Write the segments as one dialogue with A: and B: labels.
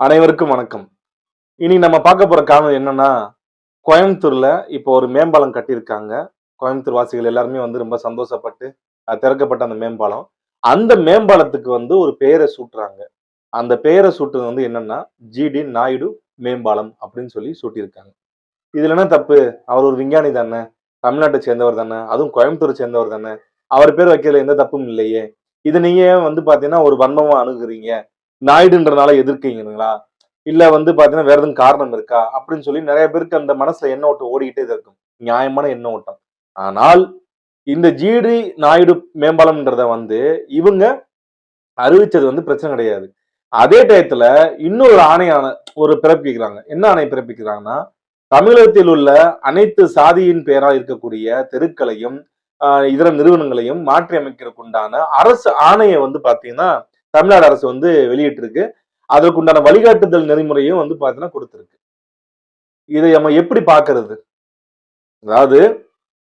A: அனைவருக்கும் வணக்கம். இனி நம்ம பார்க்க போற காரணம் என்னன்னா கோயம்புத்தூர்ல இப்போ ஒரு மேம்பாலம் கட்டியிருக்காங்க. கோயம்புத்தூர் வாசிகள் எல்லாருமே வந்து ரொம்ப சந்தோஷப்பட்டு அது திறக்கப்பட்ட அந்த மேம்பாலம். அந்த மேம்பாலத்துக்கு வந்து ஒரு பெயரை சூட்டுறாங்க. அந்த பெயரை சூட்டுறது வந்து என்னன்னா ஜிடி நாயுடு மேம்பாலம் அப்படின்னு சொல்லி சூட்டியிருக்காங்க. இதுல என்ன தப்பு? அவர் ஒரு விஞ்ஞானி தானே? தமிழ்நாட்டை சேர்ந்தவர் தானே? அதுவும் கோயம்புத்தூர் சேர்ந்தவர் தானே? அவர் பேர் வைக்கிறதுல எந்த தப்பும் இல்லையே. இதை நீங்க வந்து பாத்தீங்கன்னா ஒரு வன்மமா அணுகுறீங்க? நாயுடுன்றனால எதிர்க்கீங்களா இல்ல வந்து பாத்தீங்கன்னா வேற எதுவும் காரணம் இருக்கா? அப்படின்னு சொல்லி நிறைய பேருக்கு அந்த மனசுல எண்ண ஓட்டம் ஓடிக்கிட்டே இருக்கும். நியாயமான எண்ண ஓட்டம். ஆனால் இந்த ஜிடி நாயுடு மேம்பாலம்ன்றத வந்து இவங்க அறிவிச்சது வந்து பிரச்சனை கிடையாது. அதே டயத்துல இன்னொரு ஆணையான ஒரு பிறப்பிக்கிறாங்க. என்ன ஆணை பிறப்பிக்கிறாங்கன்னா தமிழகத்தில் உள்ள அனைத்து சாதியின் பெயரால் இருக்கக்கூடிய தெருக்களையும் ஆஹ் இதர நிறுவனங்களையும் மாற்றி அமைக்கிறதுக்குண்டான அரசு ஆணையை வந்து பாத்தீங்கன்னா தமிழ்நாடு அரசு வந்து வெளியிட்டிருக்கு. அதற்கு உண்டான வழிகாட்டுதல் நெறிமுறையும் வந்து பார்த்தீங்கன்னா கொடுத்துருக்கு. இதை நம்ம எப்படி பார்க்கறது அதாவது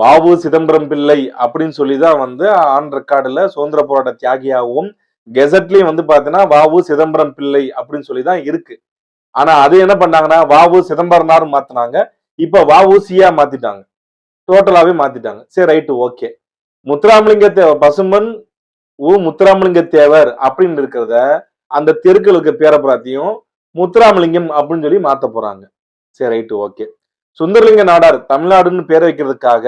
A: வாவு சிதம்பரம் பிள்ளை அப்படின்னு சொல்லி தான் வந்து ஆன் ரெக்கார்டில் சுதந்திர போராட்ட தியாகியாகவும் கெசட்லயும் வந்து பார்த்தீங்கன்னா வாவு சிதம்பரம் பிள்ளை அப்படின்னு சொல்லி தான் இருக்கு. ஆனா அது என்ன பண்ணாங்கன்னா வாவு சிதம்பரனார் மாத்தினாங்க. இப்ப வாவு சியா மாத்திட்டாங்க. டோட்டலாவே மாத்திட்டாங்க. சரி ரைட்டு ஓகே முத்துராமலிங்க பசுமன் ஊ முத்துராமலிங்க தேவர் அப்படின்னு இருக்கிறத அந்த தெருக்களுக்கு பேரப்பிராத்தியும் முத்துராமலிங்கம் அப்படின்னு சொல்லி மாத்த போறாங்க. சரி ரைட்டு ஓகே சுந்தரலிங்க நாடார் தமிழ்நாடுன்னு பேர் வைக்கிறதுக்காக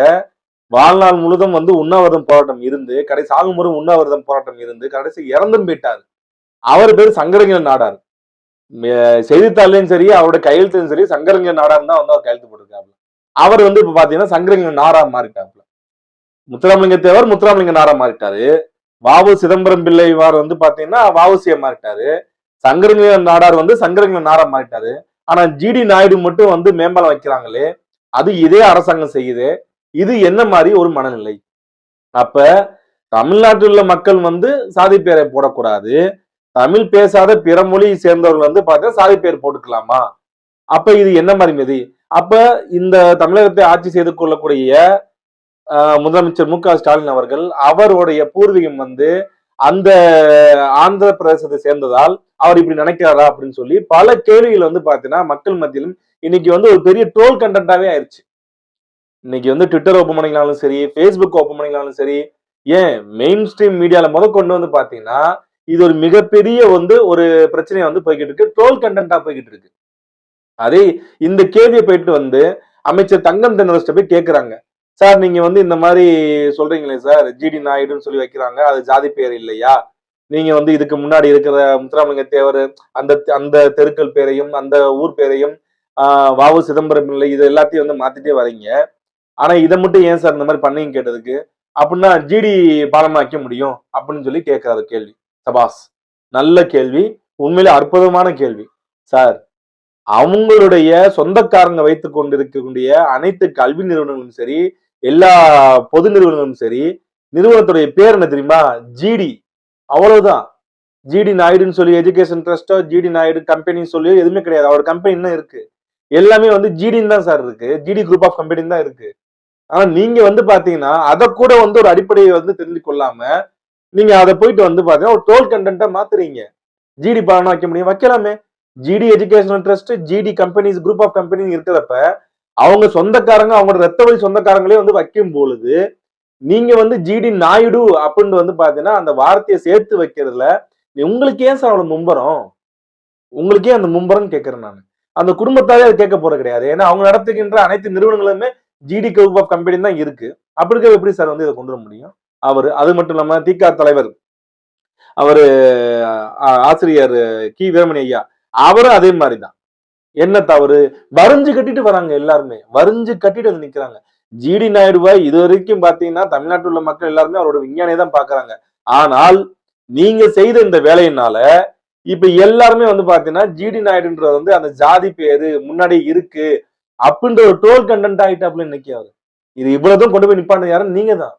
A: வாழ்நாள் முழுதும் வந்து உண்ணாவிரதம் போராட்டம் இருந்து கடைசி சாகுமுறை உண்ணாவிரதம் போராட்டம் இருந்து கடைசி இறந்தும் போயிட்டார். அவர் பேர் சங்கரங்க நாடார். மே- செய்தித்தாள்லயும் சரி அவருடைய கையெழுத்துலையும் சரி சங்கரங்க நாடார் தான் வந்து அவர் கையெழுத்து போட்டிருக்காப்ல. அவர் வந்து இப்ப பாத்தீங்கன்னா சங்கரங்க நாரா மாறிட்டாப்ல. முத்துராமலிங்க தேவர் முத்துராமலிங்க நாரா மாறிட்டாரு. வாவு சிதம்பரம் பிள்ளைவார் வந்து பாத்தீங்கன்னா வாவுசியா மாறிட்டாரு. சங்கரலிங்க நாடார் வந்து சங்கரலிங்க நாடா மாறிட்டாரு. ஆனா ஜிடி நாயுடு மட்டும் வந்து மேம்பாலம் வைக்கிறாங்களே அது இதே அரசாங்கம் செய்யுது. இது என்ன மாதிரி ஒரு மனநிலை? அப்ப தமிழ்நாட்டில் உள்ள மக்கள் வந்து சாதி பேரை போடக்கூடாது. தமிழ் பேசாத பிற மொழி சேர்ந்தவர்கள் வந்து பார்த்தா சாதி பேர் போட்டுக்கலாமா? அப்ப இது என்ன மாதிரி மிதி? அப்ப இந்த தமிழகத்தை ஆட்சி செய்து கொள்ளக்கூடிய முதலமைச்சர் மு க ஸ்டாலின் அவர்கள் அவருடைய பூர்வீகம் வந்து அந்த ஆந்திர பிரதேசத்தை சேர்ந்ததால் அவர் இப்படி நினைக்கிறாரா அப்படின்னு சொல்லி பல கேள்விகள் வந்து பாத்தீங்கன்னா மக்கள் மத்தியிலும் இன்னைக்கு வந்து ஒரு பெரிய ட்ரோல் கண்டென்ட்டாவே ஆயிருச்சு. இன்னைக்கு வந்து ட்விட்டர் ஓப்பன் பண்ணிங்கனாலும் சரி ஃபேஸ்புக் ஓப்பன் பண்ணிங்கனாலும் சரி ஏன் மெயின் ஸ்ட்ரீம் மீடியால முத கொண்டு வந்து பாத்தீங்கன்னா இது ஒரு மிகப்பெரிய வந்து ஒரு பிரச்சனையை வந்து போய்கிட்டு இருக்கு ட்ரோல் கண்டென்ட்டா போய்கிட்டு இருக்கு. அதே இந்த கேள்வியை போயிட்டு வந்து அமைச்சர் தங்கம் தென்னரசிட்ட போய் கேட்குறாங்க சார் நீங்க வந்து இந்த மாதிரி சொல்றீங்களே சார் ஜிடி நாயுடுன்னு சொல்லி வைக்கிறாங்க அது ஜாதி பேர் இல்லையா? நீங்க வந்து இதுக்கு முன்னாடி இருக்கிற முத்துராமலிங்க தேவர் அந்த அந்த தெருக்கள் பேரையும் அந்த ஊர் பேரையும் ஆஹ் வாவு சிதம்பரம் பிள்ளை இது எல்லாத்தையும் வந்து மாத்திட்டே வரீங்க. ஆனா இதை மட்டும் ஏன் சார் இந்த மாதிரி பண்ணீங்க கேட்டதுக்கு? அப்படின்னா ஜிடி பாலமா வைக்க முடியும் அப்படின்னு சொல்லி கேட்கிறாரு கேள்வி. சபாஸ் நல்ல கேள்வி உண்மையிலே அற்புதமான கேள்வி. சார் அவங்களுடைய சொந்தக்காரங்க வைத்துக் கொண்டிருக்கக்கூடிய அனைத்து கல்வி நிறுவனங்களும் சரி எல்லா பொது நிறுவனங்களும் சரி நிறுவனத்துடைய பேர் என்ன தெரியுமா? ஜிடி அவ்வளவுதான். ஜிடி நாயுடுன்னு சொல்லி எஜுகேஷன் ட்ரஸ்டோ ஜிடி நாயுடு கம்பெனின்னு சொல்லி எதுவுமே கிடையாது. அவர் கம்பெனி தான் இருக்கு. எல்லாமே வந்து ஜிடின்னு தான் சார் இருக்கு. ஜிடி குரூப் ஆஃப் கம்பெனி தான் இருக்கு. ஆனா நீங்க வந்து பாத்தீங்கன்னா அதை கூட வந்து ஒரு அடிப்படையை வந்து தெரிஞ்சு கொள்ளாம நீங்க அதை போயிட்டு வந்து பாத்தீங்கன்னா ஒரு டோல் கண்டென்ட்டா மாத்துறீங்க. ஜிடி பலனா வைக்க முடியும். வைக்கலாமே. GT educational trust GT companies group of company இருக்கிறப்ப அவங்க சொந்தக்காரங்க அவங்களோட ரத்த வழி சொந்தக்காரங்களே வந்து வைக்கும் பொழுது நீங்க வந்து ஜிடி நாயுடு அப்படின்னு வந்து பாத்தீங்கன்னா அந்த வார்த்தையை சேர்த்து வைக்கிறதுல உங்களுக்கு ஏன் சார் அவ்வளவு மும்பரம்? உங்களுக்கே அந்த மும்பரம் கேட்கறேன் நான். அந்த குடும்பத்தாலே அது கேட்க போறது கிடையாது. ஏன்னா அவங்க நடத்துகின்ற அனைத்து நிறுவனங்களுமே ஜிடி கவுப் ஆஃப் கம்பெனி தான் இருக்கு. அப்படி இருக்க எப்படி சார் வந்து இதை கொண்டு வர முடியும்? அவர் அது மட்டும் இல்லாம திக தலைவர் அவரு ஆ- ஆசிரியர் கி வீரமணி ஐயா அவரும் அதே மாதிரி தான். என்ன தவறு? வரிஞ்சு கட்டிட்டு வராங்க எல்லாருமே. வரிஞ்சு கட்டிட்டு வந்து நிக்கிறாங்க. ஜிடி நாயுடுவை இது வரைக்கும் பாத்தீங்கன்னா தமிழ்நாட்டில் உள்ள மக்கள் எல்லாருமே அவரோட விஞ்ஞானியை தான் பாக்குறாங்க ஆனால் நீங்க செய்த இந்த வேலையினால இப்ப எல்லாருமே வந்து பாத்தீங்கன்னா ஜிடி நாயுடுன்றது வந்து அந்த ஜாதி பேரு முன்னாடி இருக்கு அப்படின்ற ஒரு டோல் கண்டென்ட் ஆயிட்டாப்ல இன்னைக்கு அவரு இது இவ்வளவுதான் கொண்டு போய் நிப்பாண்டு யாரும் நீங்க தான்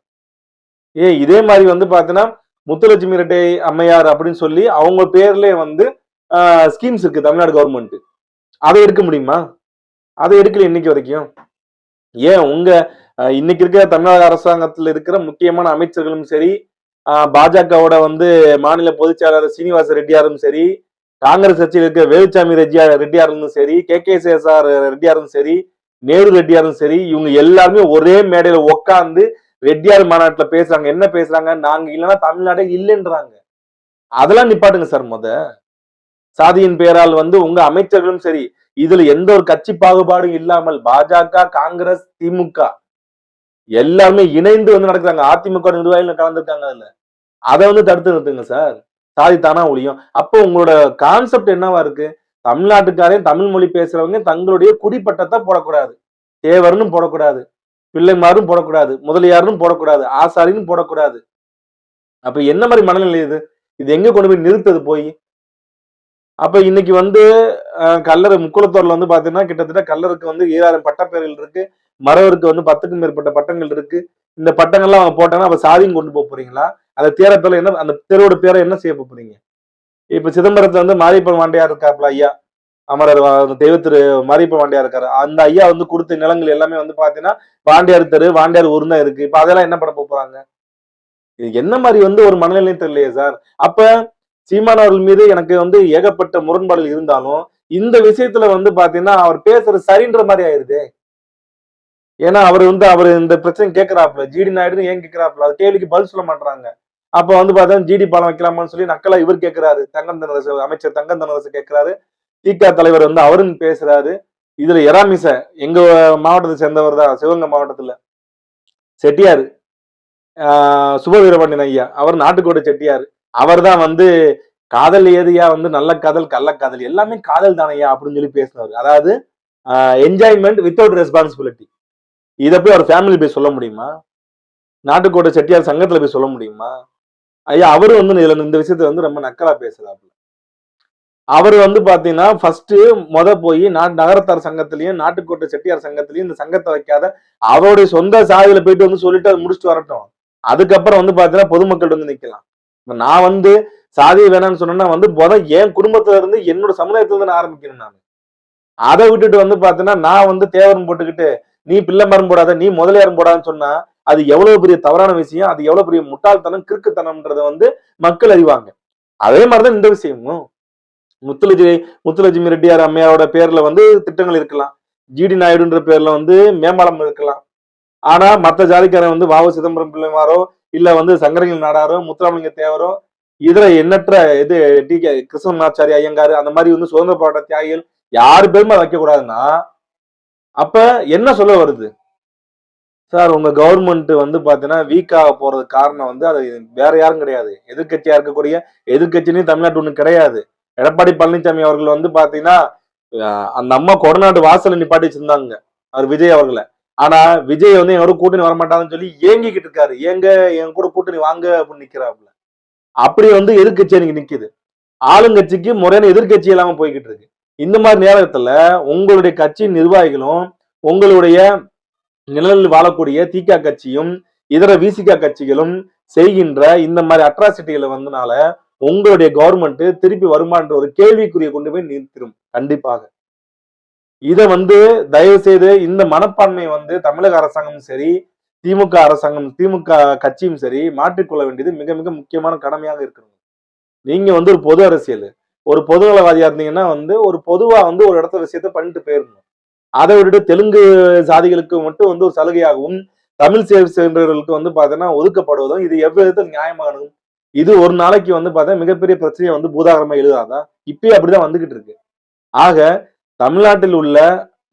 A: ஏ இதே மாதிரி வந்து பாத்தீங்கன்னா முத்துலட்சுமி ரெட்டை அம்மையார் அப்படின்னு சொல்லி அவங்க பேர்லயே வந்து ஸ்கீம்ஸ் இருக்கு தமிழ்நாடு கவர்மெண்ட் அதை எடுக்க முடியுமா? அதை எடுக்கல இன்னைக்கு வரைக்கும். ஏன்? உங்க இன்னைக்கு இருக்கிற தமிழக அரசாங்கத்தில் இருக்கிற முக்கியமான அமைச்சர்களும் சரி பாஜகவோட வந்து மாநில பொதுச்செயலாளர் சீனிவாச ரெட்டியாரும் சரி காங்கிரஸ் கட்சியில் இருக்க வேலுச்சாமி ரெட்டியார் ரெட்டியார் இருந்தும் சரி கே. கே. சேசார் ரெட்டியாரும் சரி நேரு ரெட்டியாரும் சரி இவங்க எல்லாருமே ஒரே மேடையில உட்காந்து ரெட்டியார் மாநாட்டில் பேசுறாங்க. என்ன பேசுறாங்க? நாங்க இல்லைன்னா தமிழ்நாடே இல்லைன்றாங்க. அதெல்லாம் நிப்பாட்டுங்க சார் முத. சாதியின் பெயரால் வந்து உங்க அமைச்சர்களும் சரி இதுல எந்த ஒரு கட்சி பாகுபாடும் இல்லாமல் பாஜக காங்கிரஸ் திமுக எல்லாருமே இணைந்து வந்து நடக்கிறாங்க. அதிமுக நிர்வாகிகள் கலந்துருக்காங்க அதுல. அதை வந்து தடுத்து நிறுத்துங்க சார். சாதி தானா ஒழியும். அப்போ உங்களோட கான்செப்ட் என்னவா இருக்கு? தமிழ்நாட்டுக்காரே தமிழ் மொழி பேசுறவங்க தங்களுடைய குடிப்பட்டத்தை போடக்கூடாது. தேவர்னு போடக்கூடாது. பிள்ளைமாரும் போடக்கூடாது. முதலியாரும் போடக்கூடாது. ஆசாரின்னு போடக்கூடாது. அப்ப என்ன மாதிரி மனநிலை இது? இது எங்க கொண்டு போய் நிறுத்தது போய்? அப்ப இன்னைக்கு வந்து அஹ், கல்லர் முக்குளத்தூர்ல வந்து பாத்தீங்கன்னா கிட்டத்தட்ட கல்லருக்கு வந்து ஏழாயிரம் பட்டப்பேர்கள் இருக்கு. மறவருக்கு வந்து பத்துக்கும் மேற்பட்ட பட்டங்கள் இருக்கு. இந்த பட்டங்கள்லாம் அவங்க போட்டாங்கன்னா அப்ப சாதியும் கொண்டு போக போறீங்களா? அந்த தேர பேர்ல என்ன அந்த தெருவோட பேரை என்ன செய்ய போறீங்க? இப்ப சிதம்பரத்துல வந்து மாரியப்பன் வாண்டியார் இருக்காப்ல ஐயா. அமரர் அந்த தெய்வ திரு மாரியப்பன் வாண்டியார் இருக்காரு. அந்த ஐயா வந்து கொடுத்த நிலங்கள் எல்லாமே வந்து பாத்தீங்கன்னா வாண்டியார் தெரு வாண்டியார் ஊர் தான் இருக்கு. இப்ப அதெல்லாம் என்ன பண்ண போறாங்க? இது என்ன மாதிரி வந்து ஒரு மனநிலையும் தெரியலையே சார். அப்ப சீமான் அவர்கள் மீது எனக்கு வந்து ஏகப்பட்ட முரண்பாடுகள் இருந்தாலும் இந்த விஷயத்துல வந்து பாத்தீங்கன்னா அவர் பேசுறது சரின்ற மாதிரி ஆயிருது. ஏன்னா அவர் வந்து அவர் இந்த பிரச்சனை கேட்கிறாப்புல ஜிடி நாயுடு ஏன் கேட்கிறாப்புல அது கேள்விக்கு பதில் சொல்ல மாட்டாங்க அப்ப வந்து பார்த்தா ஜிடி பாலம் வைக்கலாமான்னு சொல்லி நக்கலா இவர் கேட்கிறாரு தங்கம் தனரசு அமைச்சர் தங்கம் தனரசு கேட்கிறாரு திக தலைவர் வந்து அவரும் பேசுறாரு. இதுல எராமிச எங்க மாவட்டத்தை சேர்ந்தவர் தான் சிவகங்கை மாவட்டத்துல. செட்டியார். ஆஹ் சுப வீரபாண்டியன் ஐயா. அவர் நாட்டுக்கோட செட்டியார். அவர் தான் வந்து காதல் ஏதியா? வந்து நல்ல காதல் கள்ள காதல் எல்லாமே காதல் தானையா? அப்படின்னு சொல்லி பேசினவர். அதாவது என்ஜாய்மெண்ட் வித்தவுட் ரெஸ்பான்சிபிலிட்டி இதை போய் அவர் ஃபேமிலி போய் சொல்ல முடியுமா? நாட்டுக்கோட்டை செட்டியார் சங்கத்துல போய் சொல்ல முடியுமா? ஐயா அவரு வந்து இதுல இந்த விஷயத்த வந்து ரொம்ப நக்கலா பேசுறாப்புல. அவர் வந்து பாத்தீங்கன்னா ஃபர்ஸ்ட் முத போய் நாட்டு நகரத்தார் சங்கத்திலயும் நாட்டுக்கோட்டை செட்டியார் சங்கத்திலயும் இந்த சங்கத்தை வைக்காத அவருடைய சொந்த சாதியில போயிட்டு வந்து சொல்லிட்டு அதை முடிச்சுட்டு வரட்டும். அதுக்கப்புறம் வந்து பாத்தீங்கன்னா பொதுமக்கள் வந்து நிக்கலாம். நான் வந்து சாதி வேணாம்னு சொன்னேன்னா வந்து முதல் என் குடும்பத்துல இருந்து என்னோட சமுதாயத்துல இருந்து நான் ஆரம்பிக்கணும் நான். அதை விட்டுட்டு வந்து பாத்தீங்கன்னா நான் வந்து தேவரம் போட்டுக்கிட்டு நீ பிள்ளை மரம் போடாத நீ முதலியாரம் போடாதுன்னு சொன்னா அது எவ்வளவு பெரிய தவறான விஷயம் அது எவ்வளவு பெரிய முட்டாள்தனம் கிறுக்குத்தனம்ன்றத வந்து மக்கள் அறிவாங்க. அதே மாதிரிதான் இந்த விஷயமும். முத்துலட்சுமி முத்துலட்சுமி ரெட்டியார் அம்மையாரோட பேர்ல வந்து திட்டங்கள் இருக்கலாம். ஜிடி நாயுடுன்ற பேர்ல வந்து மேம்பாலம் இருக்கலாம். ஆனா மத்த ஜாதிக்காரன் வந்து வாவு சிதம்பரம் பிள்ளைமாரோ இல்ல வந்து சங்கரங்கில் நாடாரோ முத்துராமலிங்க தேவரோ இதுல எண்ணற்ற இது டி கே கிருஷ்ணநாச்சாரி ஐயங்காரு அந்த மாதிரி வந்து சுதந்திர போராட்ட தியாகிகள் யாரு பேருமே வைக்க கூடாதுன்னா அப்ப என்ன சொல்ல வருது? சார் உங்க கவர்மெண்ட் வந்து பாத்தீங்கன்னா வீக் ஆக போறதுக்கு காரணம் வந்து அது வேற யாரும் கிடையாது. எதிர்கட்சியா இருக்கக்கூடிய எதிர்கட்சின்னு தமிழ்நாட்டு ஒண்ணு கிடையாது. எடப்பாடி பழனிசாமி அவர்கள் வந்து பாத்தீங்கன்னா அந்த அம்மா கொடநாடு வாசல்ல நிப்பாட்டி வச்சிருந்தாங்க. அவர் விஜய் அவர்களை. ஆனா விஜய் வந்து எங்களோட கூட்டணி வரமாட்டாங்கன்னு சொல்லி ஏங்கிக்கிட்டு இருக்காரு. ஏங்க என் கூட கூட்டணி வாங்க அப்படின்னு நிக்கிறாப்புல. அப்படி வந்து எதிர்க்கட்சி எனக்கு நிக்குது. ஆளுங்கட்சிக்கு முறையான எதிர்க்கட்சி இல்லாம போய்கிட்டு இருக்கு. இந்த மாதிரி நேரத்துல உங்களுடைய கட்சி நிர்வாகிகளும் உங்களுடைய நிழலில் வாழக்கூடிய திக கட்சியும் இதர விசிக கட்சிகளும் செய்கின்ற இந்த மாதிரி அட்ராசிட்டிகளை வந்தனால உங்களுடைய கவர்மெண்ட் திருப்பி வருமான்ற ஒரு கேள்விக்குரிய கொண்டு போய் நிறுத்திடும் கண்டிப்பாக. இதை வந்து தயவு செய்து இந்த மனப்பான்மை வந்து தமிழக அரசாங்கமும் சரி திமுக அரசாங்கம் திமுக கட்சியும் சரி மாற்றிக்கொள்ள வேண்டியது மிக மிக முக்கியமான கடமையாக இருக்கணும் நீங்க வந்து ஒரு பொது அரசியல் ஒரு பொதுநலவாதியா இருந்தீங்கன்னா வந்து ஒரு பொதுவா வந்து ஒரு இடத்த விஷயத்த பண்ணிட்டு போயிடணும். அதை விட்டுட்டு தெலுங்கு சாதிகளுக்கு மட்டும் வந்து ஒரு சலுகையாகவும் தமிழ் சேவை சென்றவர்களுக்கு வந்து பார்த்தீங்கன்னா ஒதுக்கப்படுவதும் இது எவ்விதத்தில் நியாயமானதும் இது ஒரு நாளைக்கு வந்து பார்த்தா மிகப்பெரிய பிரச்சனையை வந்து பூதாகரமா எழுதாதான் இப்பயே அப்படிதான் வந்துகிட்டு இருக்கு. ஆக தமிழ்நாட்டில் உள்ள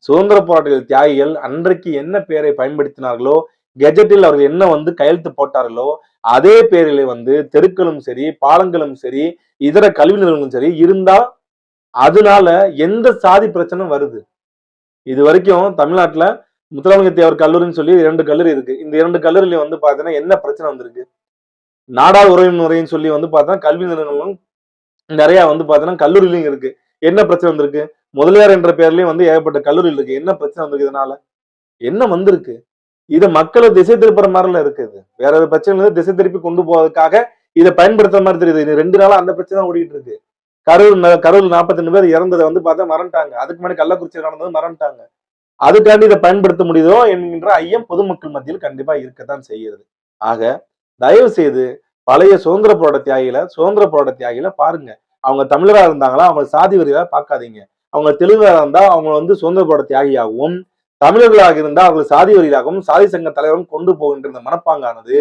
A: சுதந்திர போராட்டிகள் தியாகிகள் அன்றைக்கு என்ன பெயரை பயன்படுத்தினார்களோ கெஜெட்டில் அவர்கள் என்ன வந்து கையெழுத்து போட்டார்களோ அதே பேரில் வந்து தெருக்களும் சரி பாலங்களும் சரி இதர கல்வி நிறுவனங்களும் சரி இருந்தா அதனால எந்த சாதி பிரச்சனையும் வருது. இது வரைக்கும் தமிழ்நாட்டுல முத்துராமலிங்க தேவர் கல்லூரின்னு சொல்லி இரண்டு கல்லூரி இருக்கு. இந்த இரண்டு கல்லூரியில வந்து பாத்தீங்கன்னா என்ன பிரச்சனை வந்திருக்கு? நாடார் உறவு முறைன்னு சொல்லி வந்து பார்த்தா கல்வி நிறுவனங்களும் நிறைய வந்து பார்த்தீங்கன்னா கல்லூரிலையும் இருக்கு. என்ன பிரச்சனை வந்திருக்கு? முதலியார் என்ற பெயர்லயும் வந்து ஏகப்பட்ட கல்லூரியில் இருக்கு. என்ன பிரச்சனை வந்திருக்கு இதனால? என்ன வந்திருக்கு? இதை மக்களை திசை திருப்புற மாதிரில இருக்குது வேற ஒரு பிரச்சனை திசை திருப்பி கொண்டு போவதற்காக இதை பயன்படுத்துற மாதிரி தெரியுது. இது ரெண்டு நாளா அந்த பிரச்சனை தான் ஓடிட்டு இருக்கு. கரூர் கரூர் நாற்பத்தெண்டு பேர் இறந்ததை வந்து பார்த்தா மறந்துட்டாங்க. அதுக்கு முன்னாடி கள்ளக்குறிச்சி நடந்தது மறந்துட்டாங்க. அதுக்காண்டி இதை பயன்படுத்த முடியுதோ என்கின்ற ஐயம் பொதுமக்கள் மத்தியில் கண்டிப்பா இருக்கத்தான் செய்கிறது. ஆக தயவு செய்து பழைய சுதந்திர போராட்ட தியாகியில சுதந்திர போராட்ட தியாகியில பாருங்க. அவங்க தமிழராக இருந்தாங்களா? அவங்க சாதி வரியாக பார்க்காதீங்க. அவங்க தெலுங்காக இருந்தால் அவங்க வந்து சுதந்திர போராட்ட தியாகியாகவும் தமிழர்களாக இருந்தால் அவர்கள் சாதி வரியாகவும் சாதி சங்க தலைவரும் கொண்டு போகின்ற இந்த மனப்பாங்கானது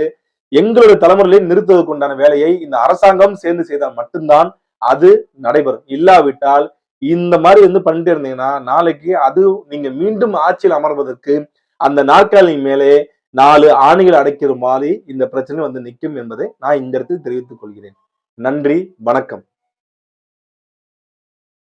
A: எங்களுடைய தலைமுறையிலே நிறுத்துவதற்குண்டான வேலையை இந்த அரசாங்கம் சேர்ந்து செய்தால் மட்டும்தான் அது நடைபெறும். இல்லாவிட்டால் இந்த மாதிரி வந்து பண்ணிட்டு இருந்தீங்கன்னா நாளைக்கு அது நீங்க மீண்டும் ஆட்சியில் அமர்வதற்கு அந்த நாற்காலி மேலே நாலு ஆணைகள் அடைக்கிற மாதிரி இந்த பிரச்சனை வந்து நிற்கும் என்பதை நான் இந்த இடத்தில் தெரிவித்துக் கொள்கிறேன். நன்றி வணக்கம்.